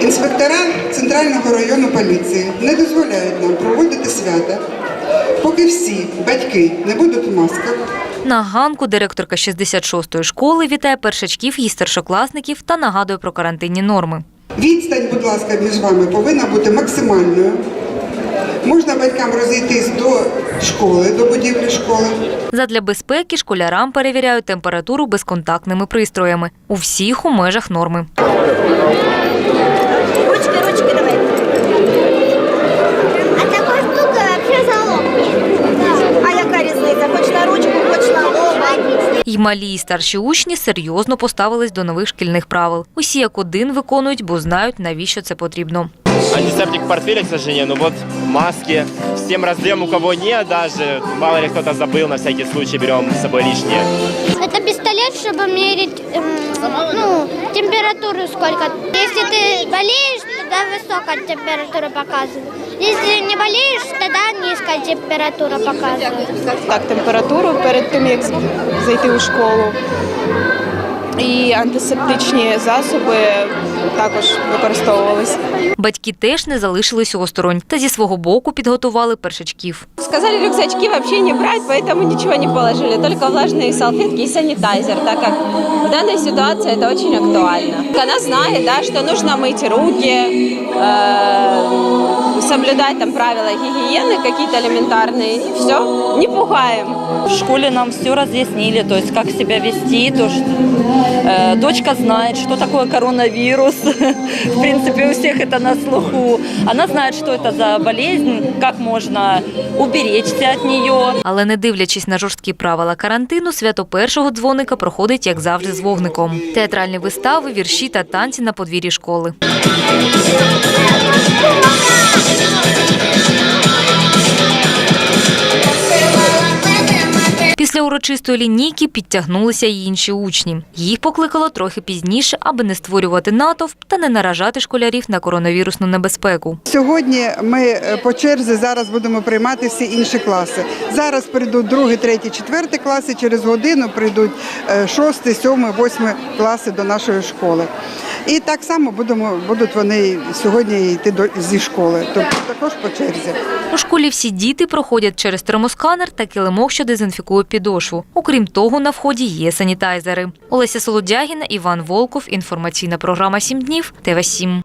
Інспектора Центрального району поліції не дозволяють нам проводити свята, поки всі батьки не будуть в масках. На ганку директорка 66-ї школи вітає першачків і старшокласників та нагадує про карантинні норми. Відстань, будь ласка, між вами повинна бути максимальною. Можна батькам розійтись до школи, до будівлі школи. Задля безпеки школярам перевіряють температуру безконтактними пристроями у всіх у межах норми. І малі і старші учні серйозно поставились до нових шкільних правил. Усі як один виконують, бо знають, навіщо це потрібно. Антисептик в портфеле, к сожалению, но вот маски всем раздаем, у кого нет даже. Мало ли кто-то забыл, на всякий случай берем с собой лишнее. Это пистолет, чтобы мерить эм, ну, температуру сколько. Если ты болеешь, тогда высокая температура показывает. Если не болеешь, тогда низкая температура показывает. так температуру перед тим, як зайти у школу. І антисептичні засоби також використовувалися. Батьки теж не залишились осторонь та зі свого боку підготували першачків. Сказали рюкзачки вообще не брать, поэтому ничего не положили, только влажные салфетки и санитайзер, так как в данной ситуации это очень актуально. Она знает, да, что нужно мыть руки, э, соблюдать там правила гигиены какие-то элементарные, и все, не пугаем. В школе нам все разъяснили, то есть как себя вести, то что э, дочка знает, что такое коронавирус. В принципе, у всех это на слуху. Она знает, что это за болезнь, как можно уберечься от нее. Але не дивлячись на жорсткі правила карантину, свято першого дзвоника проходить, як завжди, з вогником. Театральні вистави, вірші та танці на подвір'ї школи. Після урочистої лінійки підтягнулися й інші учні. Їх покликало трохи пізніше, аби не створювати натовп та не наражати школярів на коронавірусну небезпеку. Сьогодні ми е, по черзі зараз будемо приймати всі інші класи. Зараз прийдуть другий, третій, четвертий класи. Через годину прийдуть е, шостий, сьомий, восьмий класи до нашої школи. І так само будемо будуть вони сьогодні йти до зі школи. Тобто також по черзі. У школі всі діти проходять через термосканер та килимок, що дезінфікує підошву. Окрім того, на вході є санітайзери. Олеся Солодягіна, Іван Волков. Інформаційна програма «7 днів. ТВ 7